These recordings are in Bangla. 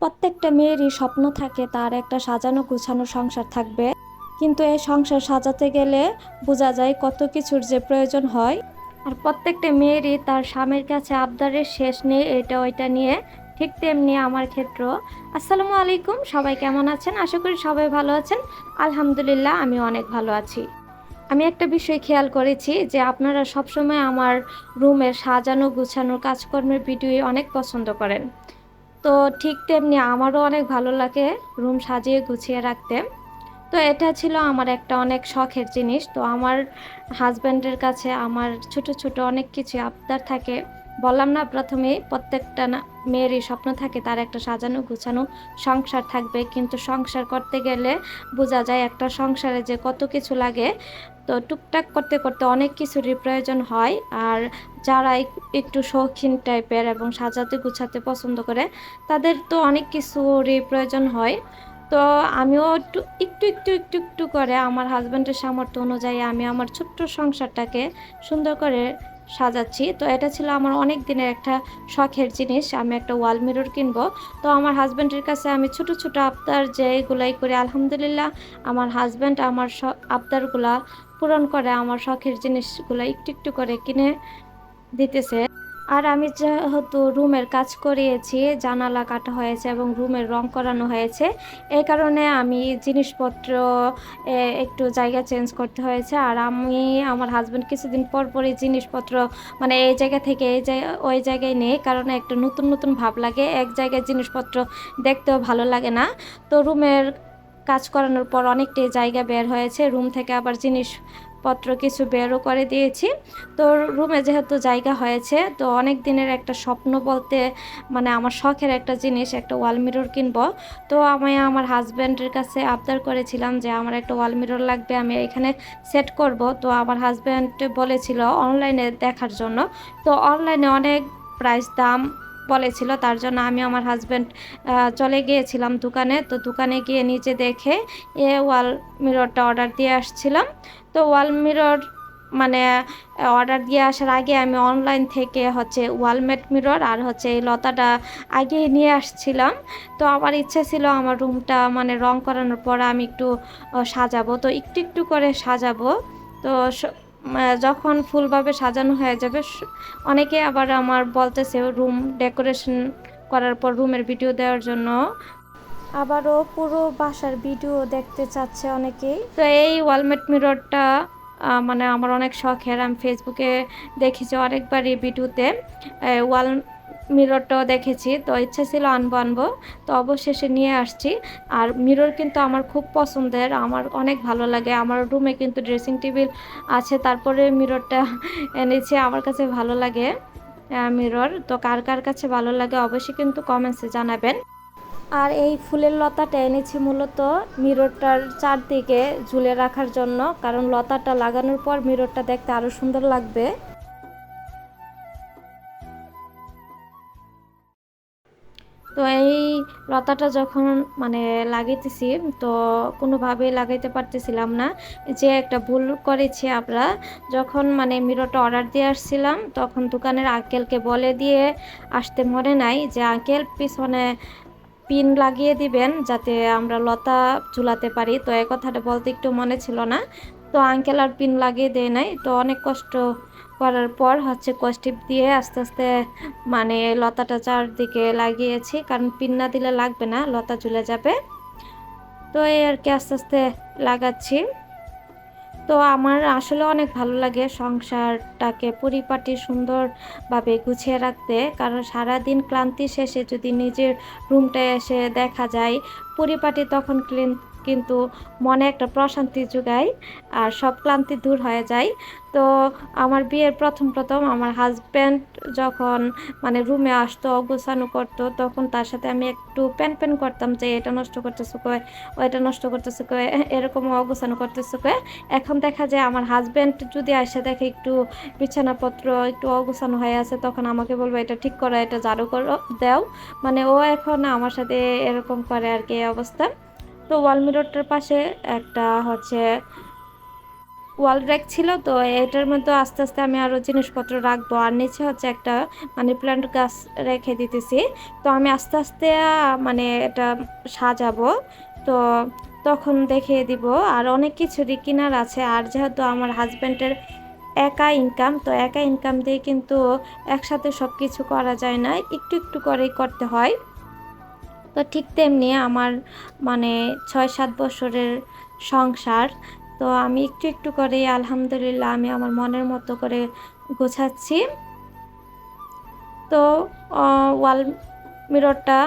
প্রত্যেকটা মেয়েরই স্বপ্ন থাকে তার একটা সাজানো গুছানো সংসার থাকবে। কিন্তু এই সংসার সাজাতে গেলে বোঝা যায় কত কিছুর যে প্রয়োজন হয়। আর প্রত্যেকটা মেয়েরই তার স্বামীর কাছে আবদারের শেষ নেই এটা ওইটা নিয়ে, ঠিক তেমনি আমার ক্ষেত্র। আসসালামু আলাইকুম, সবাই কেমন আছেন? আশা করি সবাই ভালো আছেন। আলহামদুলিল্লাহ, আমি অনেক ভালো আছি। আমি একটা বিষয় খেয়াল করেছি যে আপনারা সবসময় আমার রুমের সাজানো গুছানো কাজকর্মের ভিডিও অনেক পছন্দ করেন। তো ঠিক তেমনি আমারও অনেক ভালো লাগে রুম সাজিয়ে গুছিয়ে রাখতে। তো এটা ছিল আমার একটা অনেক শখের জিনিস। তো আমার হাজব্যান্ডের কাছে আমার ছোট ছোট অনেক কিছু আবদার থাকে। বললাম না প্রথমেই প্রত্যেকটা না মেয়েরই স্বপ্ন থাকে তার একটা সাজানো গুছানো সংসার থাকবে। কিন্তু সংসার করতে গেলে বোঝা যায় একটা সংসারে যে কত কিছু লাগে, তো টুকটাক করতে করতে অনেক কিছুরই প্রয়োজন হয়। আর যারা একটু শৌখিন টাইপের এবং সাজাতে গুছাতে পছন্দ করে, তাদের তো অনেক কিছুরই প্রয়োজন হয়। তো আমিও একটু একটু একটু একটু একটু করে আমার হাজব্যান্ডের সামর্থ্য অনুযায়ী আমি আমার ছোট্ট সংসারটাকে সুন্দর করে সাজাচ্ছি। তো এটা ছিল আমার অনেক দিনের একটা শখের জিনিস। আমি একটা ওয়াল মিরর কিনবো। তো আমার হাজব্যান্ডের কাছে আমি ছোট ছোট আবদার যে এগুলাই করে, আলহামদুলিল্লাহ, আমার হাজব্যান্ড আমার আবদারগুলা পূরণ করে, আমার শখের জিনিসগুলো একটু একটু করে কিনে দিতেছে। আর আমি যেহেতু রুমের কাজ করিয়েছি, জানালা কাটা হয়েছে এবং রুমের রং করানো হয়েছে, এই কারণে আমি জিনিসপত্র একটু জায়গা চেঞ্জ করতে হয়েছে। আর আমি, আমার হাজব্যান্ড কিছুদিন পর পরই জিনিসপত্র মানে এই জায়গা থেকে এই জায়গা ওই জায়গায় নেই, কারণ একটা নতুন নতুন ভাব লাগে। এক জায়গায় জিনিসপত্র দেখতেও ভালো লাগে না। তো রুমের কাজ করানোর পর অনেকটাই জায়গা বের হয়েছে। রুম থেকে আবার জিনিসপত্র কিছু বেরও করে দিয়েছি। তো রুমে যেহেতু জায়গা হয়েছে, তো অনেক দিনের একটা স্বপ্ন বলতে মানে আমার শখের একটা জিনিস, একটা ওয়াল মিরর কিনবো। তো আমি আমার হাজব্যান্ডের কাছে আবদার করেছিলাম যে আমার একটা ওয়াল মিরর লাগবে, আমি এখানে সেট করব। তো আমার হাজব্যান্ড বলেছিল অনলাইনে দেখার জন্য। তো অনলাইনে অনেক প্রাইস দাম বলেছিল, তার জন্য আমি আমার হাজব্যান্ড চলে গিয়েছিলাম দোকানে। তো দোকানে গিয়ে নিচে দেখে এ ওয়াল মিররটা অর্ডার দিয়ে আসছিলাম। তো ওয়াল মিরর মানে অর্ডার দিয়ে আসার আগে আমি অনলাইন থেকে হচ্ছে ওয়ালমেট মিরর আর হচ্ছে এই লতাটা আগে নিয়ে আসছিলাম। তো আমার ইচ্ছে ছিল আমার রুমটা মানে রং করানোর পর আমি একটু সাজাবো। তো একটু একটু করে সাজাবো। তো যখন ফুলভাবে সাজানো হয়ে যাবে অনেকে আবার আমার বলতেছে রুম ডেকোরেশন করার পর রুমের ভিডিও দেওয়ার জন্য। আবারও পুরো বাসার ভিডিও দেখতে চাচ্ছে অনেকেই। তো এই ওয়ালমেট মিররটা মানে আমার অনেক শখের। আমি ফেসবুকে দেখেছি অনেকবারই ভিডিওতে। ওয়াল মিররটাও দেখেছি। তো ইচ্ছে ছিল আনব আনব। তো অবশেষে নিয়ে আসছি। আর মিরর কিন্তু আমার খুব পছন্দের। আমার অনেক ভালো লাগে। আমার রুমে কিন্তু ড্রেসিং টেবিল আছে। তারপরে মিররটা এনেছি। আমার কাছে ভালো লাগে মিরর। তো কার কার কাছে ভালো লাগে অবশ্যই কিন্তু কমেন্টসে জানাবেন। আর এই ফুলের লতাটা এনেছি মূলত মিররটার চারদিকে ঝুলে রাখার জন্য, কারণ লতাটা লাগানোর পর মিররটা দেখতে আরও সুন্দর লাগবে। তো এই লতাটা যখন মানে লাগাইতেছি তো কোনোভাবেই লাগাইতে পারতেছিলাম না। যে একটা ভুল করেছি আমরা, যখন মানে মিররটা অর্ডার দিয়ে আসছিলাম, তখন দোকানের আঙ্কেলকে বলে দিয়ে আসতে মনে নাই যে আঙ্কেল পিছনে পিন লাগিয়ে দিবেন যাতে আমরা লতা চুলাতে পারি। তো এই কথাটা বলতে একটু মনে ছিল না। তো আঙ্কেল আর পিন লাগিয়ে দেয় নাই। তো অনেক কষ্ট করার পর হচ্ছে কষ্টিপ দিয়ে আস্তে আস্তে মানে লতাটা চারদিকে লাগিয়েছি। কারণ পিন না দিলে লাগবে না, লতা ঝুলে যাবে। তো এই আর কি আস্তে আস্তে লাগাচ্ছি। তো আমার আসলে অনেক ভালো লাগে সংসারটাকে পরিপাটি, সুন্দরভাবে গুছিয়ে রাখতে। কারণ সারাদিন ক্লান্তি শেষে যদি নিজের রুমটায় এসে দেখা যায়, পরিপাটি তখন ক্লিন কিন্তু মনে একটা প্রশান্তি যোগায় আর সব ক্লান্তি দূর হয়ে যায়। তো আমার বিয়ের প্রথম প্রথম আমার হাজব্যান্ড যখন মানে রুমে আসতো অগোছানো করতো, তখন তার সাথে আমি একটু প্যান প্যান করতাম যে এটা নষ্ট করতেছে কয়ে ওইটা নষ্ট করতেছে কয়ে এরকম অগোছানো করতেছে কয়ে এখন দেখা যায় আমার হাজব্যান্ড যদি আসে দেখে একটু বিছানাপত্র একটু অগোছানো হয়ে আছে, তখন আমাকে বলবে, এটা ঠিক করো, এটা ঝাড়ু করো, দাও। মানে ও এখন আমার সাথে এরকম করে আর কি অবস্থা। তো ওয়াল মিররটার পাশে একটা হচ্ছে ওয়াল র্যাক ছিল, তো এটার মধ্যে আস্তে আস্তে আমি আরও জিনিসপত্র রাখব। আর নিচে হচ্ছে একটা মানে প্ল্যান্ট গাছ রেখে দিতেছি। তো আমি আস্তে আস্তে মানে এটা সাজাবো। তো তখন দেখিয়ে দিব। আর অনেক কিছুরই কেনার আছে। আর যেহেতু আমার হাজব্যান্ডের একা ইনকাম তো একা ইনকাম দিয়ে কিন্তু একসাথে সব কিছু করা যায় না। একটু একটু করেই করতে হয়। তো ঠিক তেমনি আমার মানে ছয় সাত বছরের সংসার, তো আমি একটু একটু করে আলহামদুলিল্লাহ আমি আমার মনের মতো করে গোছাচ্ছি। তো ওয়াল মিররটা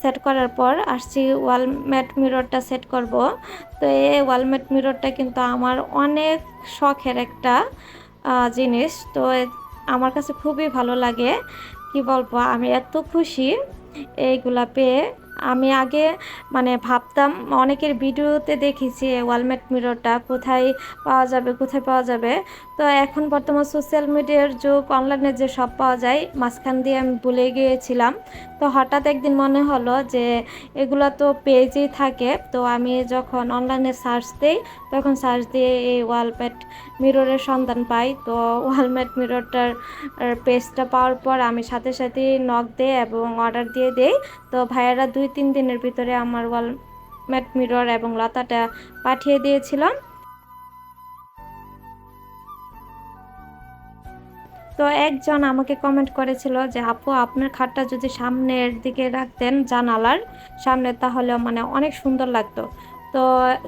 সেট করার পর আসছি, ওয়াল ম্যাট মিররটা সেট করব। তো এই ওয়াল ম্যাট মিররটা কিন্তু আমার অনেক শখের একটা জিনিস। তো আমার কাছে খুবই ভালো লাগে। কি বলব, আমি এত খুশি এইগুলা পেয়ে। আমি আগে মানে ভাবতাম, অনেকের ভিডিওতে দেখেছি ওয়ালমেট মিররটা, কোথায় পাওয়া যাবে, কোথায় পাওয়া যাবে। তো এখন বর্তমান সোশ্যাল মিডিয়ার যুগ অনলাইনে যে সব পাওয়া যায়, মাঝখান দিয়ে আমি ভুলে গিয়েছিলাম। তো হঠাৎ একদিন মনে হলো যে, এগুলো তো পেজেই থাকে। তো আমি যখন অনলাইনে সার্চ দিই, তখন সার্চ দিয়ে এই ওয়ালমেট মিররের সন্ধান পাই। তো ওয়ালমেট মিররটার পেজটা পাওয়ার পর আমি সাথে সাথে নক দিই এবং অর্ডার দিয়ে দেই। তো ভাইয়েরা দুই তিন দিনের ভিতরে আমার ওয়াল ম্যাট মিরর এবং লতাটা পাঠিয়ে দিয়েছিলাম। তো একজন আমাকে কমেন্ট করেছিল যে, আপু, আপনার খাটটা যদি সামনের দিকে রাখতেন জানালার সামনে তাহলে মানে অনেক সুন্দর লাগতো। তো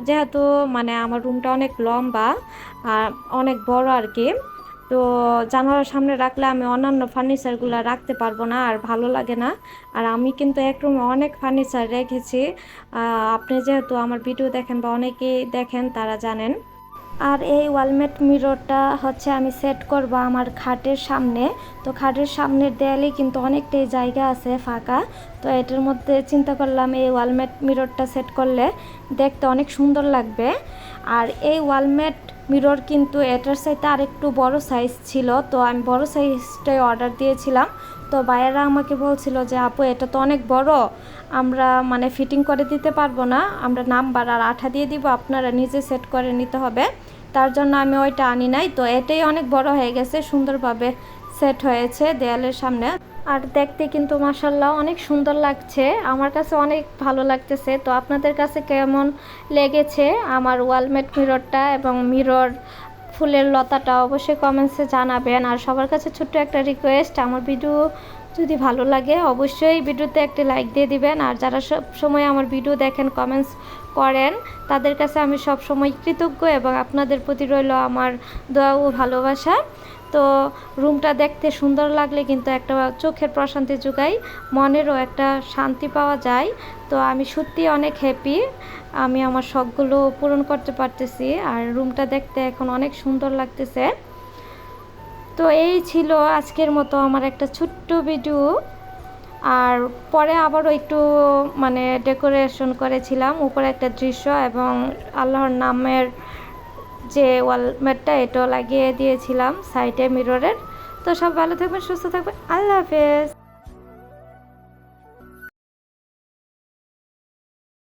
যেহেতু মানে আমার রুমটা অনেক লম্বা আর অনেক বড় আর কি তো জানালার সামনে রাখলে আমি অন্যান্য ফার্নিচারগুলো রাখতে পারব না, আর ভালো লাগে না। আর আমি কিন্তু এক রুমে অনেক ফার্নিচার রেখেছি। আপনি যেহেতু আমার ভিডিও দেখেন বা অনেকেই দেখেন, তারা জানেন। আর এই ওয়ালমেট মিররটা হচ্ছে আমি সেট করব আমার খাটের সামনে। তো খাটের সামনের দেয়ালে কিন্তু অনেকটাই জায়গা আছে ফাঁকা। তো এটার মধ্যে চিন্তা করলাম এই ওয়ালমেট মিররটা সেট করলে দেখতে অনেক সুন্দর লাগবে। আর এই ওয়ালমেট মিরর কিন্তু এটার সাথে আর একটু বড় সাইজ ছিল, তো আমি বড় সাইজটাই অর্ডার দিয়েছিলাম। তো ভাইয়েরা আমাকে বলছিল যে, আপু, এটা তো অনেক বড়, আমরা মানে ফিটিং করে দিতে পারব না, আমরা নাম্বার আর আঠা দিয়ে দিব, আপনারা নিজে সেট করে নিতে হবে। তার জন্য আমি ওইটা আনি নাই, তো এটাই অনেক বড় হয়ে গেছে সুন্দরভাবে। সেট হয়েছে দেয়ালের সামনে। আর দেখতে কিন্তু মাসাল্লাহ অনেক সুন্দর লাগছে। আমার কাছে অনেক ভালো লাগতেছে। তো আপনাদের কাছে কেমন লেগেছে আমার ওয়ালমেট মিররটা এবং মিরর ফুলের লতাটা অবশ্যই কমেন্টসে জানাবেন। আর সবার কাছে ছোট্ট একটা রিকোয়েস্ট আমার ভিডিও যদি ভালো লাগে অবশ্যই ভিডিওতে একটা লাইক দিয়ে দিবেন। আর যারা সব সময় আমার ভিডিও দেখেন কমেন্টস করেন, তাদের কাছে আমি সব সময় কৃতজ্ঞ এবং আপনাদের প্রতি রইল আমার দোয়া ও ভালোবাসা। তো রুমটা দেখতে সুন্দর লাগলে কিন্তু একটা চোখের প্রশান্তি যোগায় মনেরও একটা শান্তি পাওয়া যায়। তো আমি সত্যি অনেক হ্যাপি আমি আমার শখগুলো পূরণ করতে পারতেছি আর রুমটা দেখতে এখন অনেক সুন্দর লাগতেছে। তো এই ছিল আজকের মতো আমার একটা ছোট্ট ভিডিও আর পরে আবারও একটু মানে ডেকোরেশন করেছিলাম, উপরে একটা দৃশ্য এবং আল্লাহর নামের যে ওয়ালমেটটা এটাও লাগিয়ে দিয়েছিলাম সাইডে মিররের তো সব ভালো থাকবেন, সুস্থ থাকবেন। আল্লাহ হাফেজ।